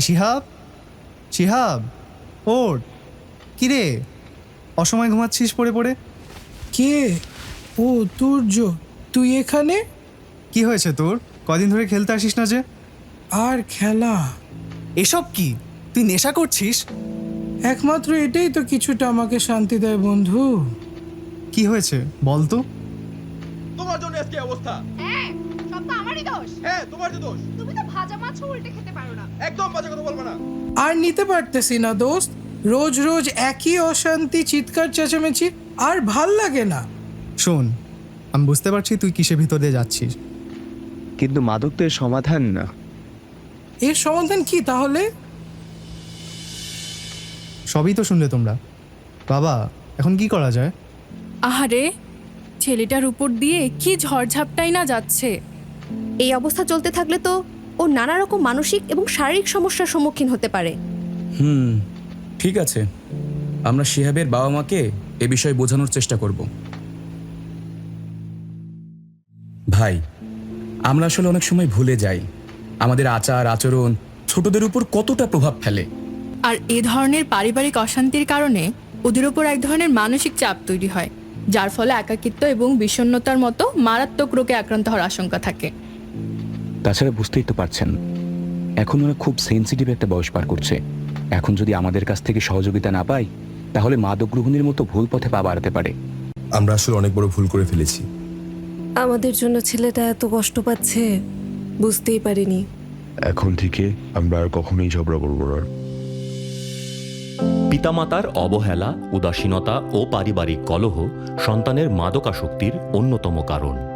শিহাব শিহাব ওট কিরে অসময় ঘুমাচ্ছিস পড়ে পড়ে? কে? ও তুর্য তুই এখানে? কি হয়েছে তোর? কদিন ধরে খেলতে আসিস না যে? আর খেলা। এসব কি? তুই নেশা করছিস? একমাত্র এটাই তো কিছুটা আমাকে শান্তি দেয় বন্ধু। কি হয়েছে? বল তো। তোমার জন্য আজকে অবস্থা। সব তো আমারই দোষ। হ্যাঁ তোমার যে দোষ। তুমি তো ভাজা মাছও উল্টে খেতে পারো না। একদম বাজে কথা বলবে না। আর নিতে পারতেছি না দোস্ত। রোজ রোজ একই অশান্তি চিৎকার চেঁচামেচি আর ভালো লাগে না। শোন আমি বুঝতে পারছি তুই কিসের ভিতর দিয়ে যাচ্ছিস। কিন্তু মাদক তো এর সমাধান না। এর সমাধান কি তাহলে? সবই তো শুনলে তোমরা। বাবা এখন কি করা যায়? আহারে ছেলেটার উপর দিয়ে কি ঝড়ঝাপটাই না যাচ্ছে। এই অবস্থা চলতে থাকলে তো ও নানা রকম মানসিক এবং শারীরিক সমস্যার সম্মুখীন হতে পারে। হুম ঠিক আছে। আমরা শিহাবের বাবা মাকে এ বিষয়ে বোঝানোর চেষ্টা করব। ভাই আমরা আসলে অনেক সময় ভুলে যাই। আমাদের আচার আচরণ ছোটদের উপর কতটা প্রভাব ফেলে। আর এ ধরনের পারিবারিক অশান্তির কারণে ওদের উপর এক ধরনের মানসিক চাপ তৈরি হয়। যার ফলে একাকিত্ব এবং বিষণ্ণতার মতো মারাত্মক রোগে আক্রান্ত হওয়ার আশঙ্কা থাকে। তাছাড়া বুঝতেই তো পারছেন এখন ওরা খুব সেনসিটিভ একটা বয়স পার করছে। এখন যদি আমাদের কাছ থেকে সহযোগিতা না পাই তাহলে মাদক গ্রহণের মতো ভুল পথে পা বাড়াতে পারে। আমরা আসলে অনেক বড় ভুল করে ফেলেছি। আমাদের জন্য ছেলেটা এত কষ্ট পাচ্ছে বুঝতেই পারিনি। এখন থেকে আমরা আর কখনোই ঝগড়া করব না। পিতামাতার অবহেলা উদাসীনতা ও পারিবারিক কলহ সন্তানের মাদকাসক্তির অন্যতম কারণ।